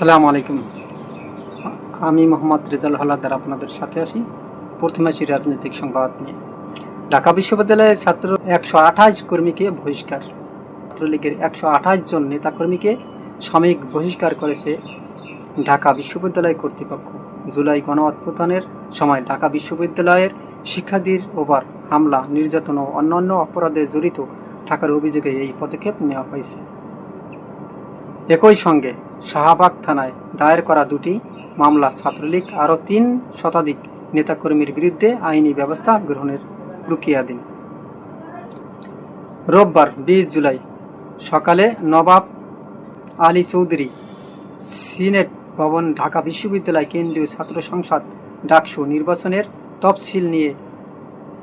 সালাম আলাইকুম। আমি মোহাম্মদ রেজাল হলাদার আপনাদের সাথে আসি প্রথমাসী রাজনৈতিক সংবাদ নিয়ে। ঢাকা বিশ্ববিদ্যালয়ের ছাত্র একশো আঠাশ কর্মীকে বহিষ্কার। ছাত্রলীগের একশো আঠাশ জন নেতাকর্মীকে সাময়িক বহিষ্কার করেছে ঢাকা বিশ্ববিদ্যালয় কর্তৃপক্ষ। জুলাই গণঅভ্যুত্থানের সময় ঢাকা বিশ্ববিদ্যালয়ের শিক্ষার্থীর ওপর হামলা, নির্যাতন ও অন্যান্য অপরাধে জড়িত থাকার অভিযোগে এই পদক্ষেপ নেওয়া হয়েছে। একই সঙ্গে শাহবাগ থানায় দায়ের করা দুটি মামলা ছাত্রলীগ আরও তিন শতাধিক নেতাকর্মীর বিরুদ্ধে আইনি ব্যবস্থা গ্রহণের প্রক্রিয়াধীন। রোববার বিশ জুলাই সকালে নবাব আলী চৌধুরী সিনেট ভবন, ঢাকা বিশ্ববিদ্যালয় কেন্দ্রীয় ছাত্র সংসদ ডাকসু নির্বাচনের তফসিল নিয়ে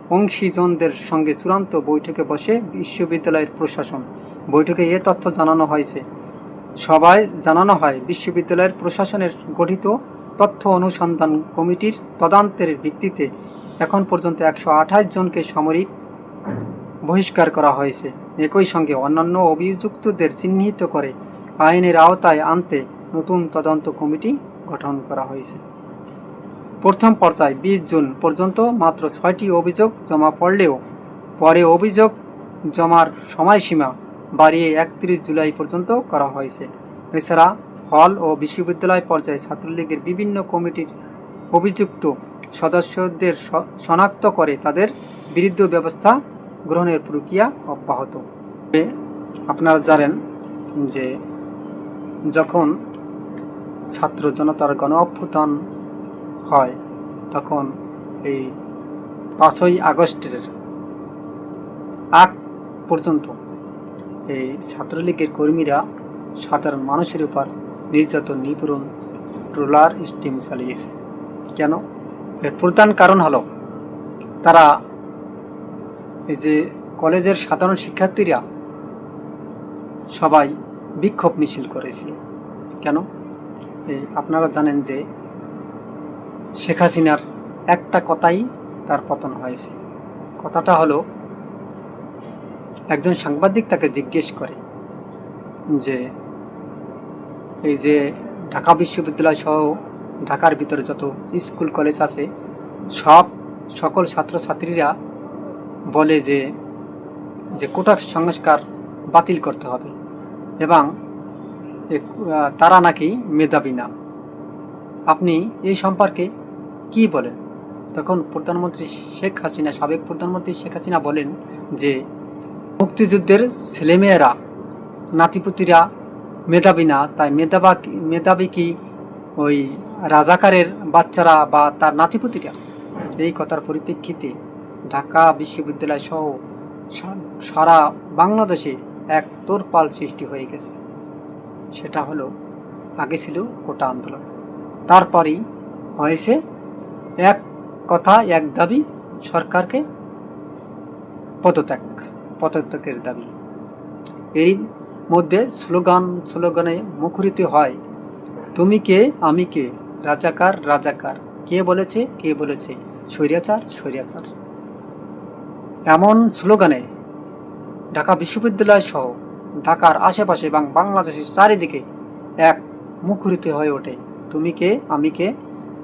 অংশীজনদের সঙ্গে চূড়ান্ত বৈঠকে বসে বিশ্ববিদ্যালয়ের প্রশাসন। বৈঠকে এ তথ্য জানানো হয়েছে। সবাই জানানো হয়, বিশ্ববিদ্যালয়ের প্রশাসনের গঠিত তথ্য অনুসন্ধান কমিটির তদন্তের ভিত্তিতে এখন পর্যন্ত একশো আঠাশ জনকে সামরিক বহিষ্কার করা হয়েছে। একই সঙ্গে অন্যান্য অভিযুক্তদের চিহ্নিত করে আইনের আওতায় আনতে নতুন তদন্ত কমিটি গঠন করা হয়েছে। প্রথম পর্যায়ে বিশ জুন পর্যন্ত মাত্র ছয়টি অভিযোগ জমা পড়লেও পরে অভিযোগ জমার সময়সীমা বাড়িয়ে একত্রিশ জুলাই পর্যন্ত করা হয়েছে। এছাড়া হল ও বিশ্ববিদ্যালয় পর্যায়ে ছাত্রলীগের বিভিন্ন কমিটির অভিযুক্ত সদস্যদের শনাক্ত করে তাদের বিরুদ্ধে ব্যবস্থা গ্রহণের প্রক্রিয়া অব্যাহত। আপনারা জানেন যে যখন ছাত্র জনতার গণ অভ্যুত্থান হয়, তখন এই পাঁচই আগস্টের আগ পর্যন্ত এই ছাত্রলীগের কর্মীরা সাধারণ মানুষের উপর নির্যাতন, নিপীড়ন, রোলার স্টিম চালিয়েছে। কেন? এর প্রধান কারণ হলো, তারা এই যে কলেজের সাধারণ শিক্ষার্থীরা সবাই বিক্ষোভ মিছিল করেছিল। কেন? এই আপনারা জানেন যে শেখ হাসিনার একটা কথাই তার পতন হয়েছে। কথাটা হলো একজন সাংবাদিক তাকে জিজ্ঞেস করে যে, এই যে ঢাকা বিশ্ববিদ্যালয় সহ ঢাকার ভিতরে যত স্কুল, কলেজ আছে, সব সকল ছাত্রছাত্রীরা বলে যে যে কোটা সংস্কার বাতিল করতে হবে এবং তারা নাকি মেধাবী না। আপনি এই সম্পর্কে কি বলেন? তখন প্রধানমন্ত্রী শেখ হাসিনা, সাবেক প্রধানমন্ত্রী শেখ হাসিনা বলেন যে মুক্তিযুদ্ধের ছেলেমেয়েরা, নাতিপুতিরা মেধাবী না, তাই মেধাবা মেধাবী কি ওই রাজাকারের বাচ্চারা বা তার নাতিপুতিরা এই কথার পরিপ্রেক্ষিতে ঢাকা বিশ্ববিদ্যালয় সহ সারা বাংলাদেশে এক তোরপাল সৃষ্টি হয়ে গেছে। সেটা হলো, আগে ছিল কোটা আন্দোলন। তারপরেই হয়েছে এক কথা, এক দাবি, সরকারকে পদত্যাগ। পদত্যাগের দাবি। এরই মধ্যে স্লোগান, স্লোগানে মুখরিত হয়, তুমি কে, আমি কে? রাজাকার রাজাকার। কে বলেছে কে বলেছে? স্বৈরাচার স্বৈরাচার। এমন স্লোগানে ঢাকা বিশ্ববিদ্যালয় সহ ঢাকার আশেপাশে এবং বাংলাদেশের চারিদিকে এক মুখরিত হয়ে ওঠে, তুমি কে, আমি কে?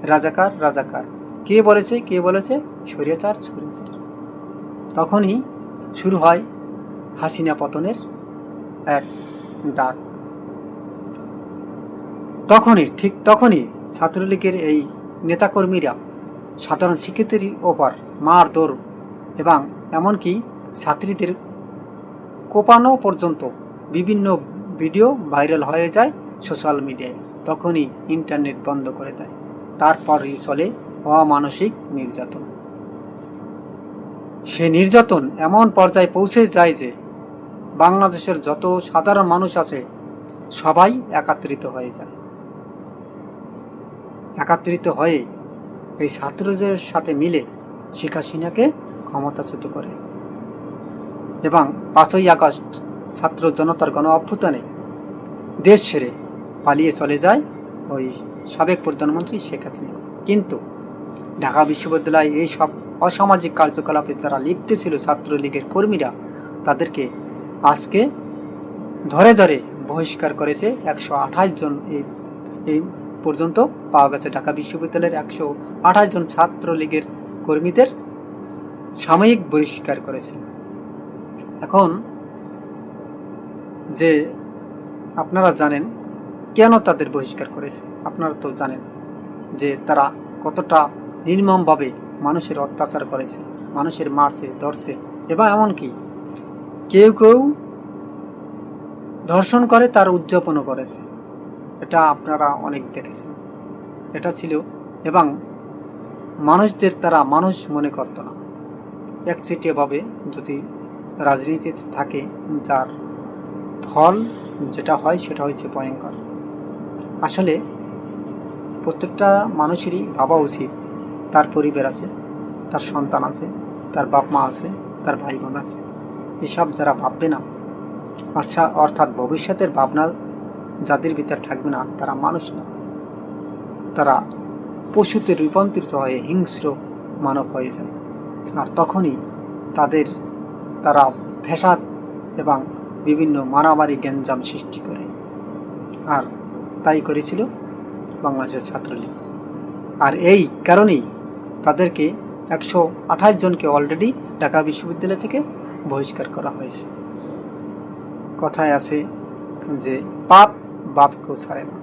রাজাকার রাজাকার। কে বলেছে কে বলেছে? স্বৈরাচার স্বৈরাচার। তখনই শুরু হয় হাসিনা পতনের এক ডাক। তখনই, ঠিক তখনই ছাত্রলীগের এই নেতাকর্মীরা সাধারণ শিক্ষার্থীর ওপর মার দৌড় এবং এমনকি ছাত্রীদের কোপানো পর্যন্ত বিভিন্ন ভিডিও ভাইরাল হয়ে যায় সোশ্যাল মিডিয়ায়। তখনই ইন্টারনেট বন্ধ করে দেয়। তারপরই চলে অমানসিক নির্যাতন। সে নির্যাতন এমন পর্যায়ে পৌঁছে যায় যে বাংলাদেশের যত সাধারণ মানুষ আছে, সবাই একাত্রিত হয়ে যায়। একাত্রিত হয়ে এই ছাত্রদের সাথে মিলে শেখ হাসিনাকে ক্ষমতাচ্যুত করে। এবং পাঁচই আগস্ট ছাত্র জনতার গণ অভ্যুত্থানে দেশ ছেড়ে পালিয়ে চলে যায় ওই সাবেক প্রধানমন্ত্রী শেখ হাসিনা। কিন্তু ঢাকা বিশ্ববিদ্যালয়ে এই সব অসামাজিক কার্যকলাপে যারা লিপ্ত ছিল ছাত্রলীগের কর্মীরা, তাদেরকে আজকে ধরে ধরে বহিষ্কার করেছে একশো আঠাশ জন এই এই পর্যন্ত পাওয়া গেছে ঢাকা বিশ্ববিদ্যালয়ের একশো আঠাশ জন ছাত্রলীগের কর্মীদের সাময়িক বহিষ্কার করেছে। এখন যে আপনারা জানেন কেন তাদের বহিষ্কার করেছে, আপনারা তো জানেন যে তারা কতটা নির্মমভাবে মানুষের অত্যাচার করেছে, মানুষের মারছে, ধরছে। এবং এমনকি কেউ কেউ ধর্ষণ করে, তার উদযাপনও করেছে। এটা আপনারা অনেক দেখেছেন। এটা ছিল এবং মানুষদের তারা মানুষ মনে করতো না। একচেটিয়াভাবে যদি রাজনীতিতে থাকে, যার ফল যেটা হয়, সেটা হচ্ছে ভয়ঙ্কর। আসলে প্রত্যেকটা মানুষেরই ভাবা উচিত তার পরিবার আছে, তার সন্তান আছে, তার বাপ মা আছে, তার ভাই বোন আছে। এসব যারা ভাববে না অর্থাৎ ভবিষ্যতের ভাবনা যাদের ভিতর থাকবে না, তারা মানুষ না। তারা পশুতে রূপান্তরিত হয়ে হিংস্র মানব হয়ে যায়। আর তখনই তাদের, তারা ফ্যাসাদ এবং বিভিন্ন মারামারি গ্যাঞ্জাম সৃষ্টি করে। আর তাই করেছিল বাংলাদেশের ছাত্রলীগ। আর এই কারণেই তাদেরকে একশো আঠাশ জনকে অলরেডি ঢাকা বিশ্ববিদ্যালয় থেকে বহিষ্কার করা হয়েছে। কথায় আছে যে, পাপ বাপকেও ছাড়ে না।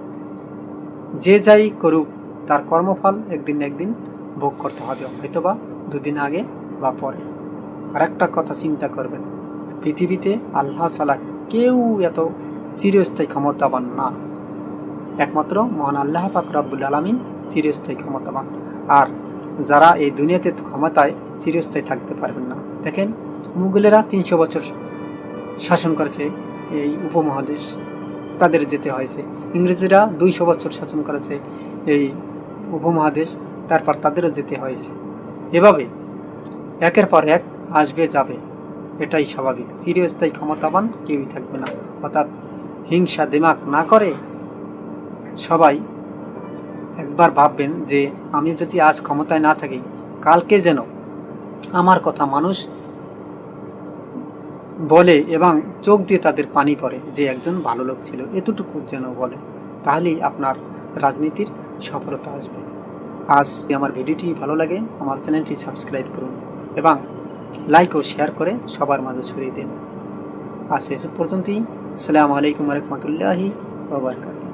যে যাই করুক, তার কর্মফল একদিন একদিন ভোগ করতে হবে, হয়তোবা দুদিন আগে বা পরে। আর একটা কথা চিন্তা করবেন, পৃথিবীতে আল্লাহ ছাড়া কেউ এত চিরস্থায়ী ক্ষমতাবান না। একমাত্র মহান আল্লাহ পাক রব্বুল আলমিন চিরস্থায়ী ক্ষমতাবান। আর যারা এই দুনিয়াতে ক্ষমতায় চিরস্থায়ী থাকতে পারবেন না। দেখেন, মুঘলেরা তিনশো বছর শাসন করেছে এই উপমহাদেশ। তাদের যেতে হয়েছে। ইংরেজরা দুইশো বছর শাসন করেছে এই উপমহাদেশ। তারপর তাদেরও যেতে হয়েছে। এভাবে একের পর এক আসবে, যাবে। এটাই স্বাভাবিক। চিরস্থায়ী ক্ষমতাবান কেউই থাকবে না। অর্থাৎ হিংসা, দিমাগ না করে সবাই একবার ভাববেন যে আমি যদি আজ ক্ষমতায় না থাকি, কালকে যেন আমার কথা মানুষ বলে এবং চোখ দিয়ে তাদের পানি পড়ে যে একজন ভালো লোক ছিল, এতটুকু যেন বলে, তাহলেই আপনার রাজনীতির সফলতা আসবে। আজ আমার ভিডিওটি ভালো লাগে, আমার চ্যানেলটি সাবস্ক্রাইব করুন এবং লাইক ও শেয়ার করে সবার মাঝে ছড়িয়ে দিন। আজ এসব পর্যন্তই। আসসালামু আলাইকুম রহমতুল্লাহি ওবরকাত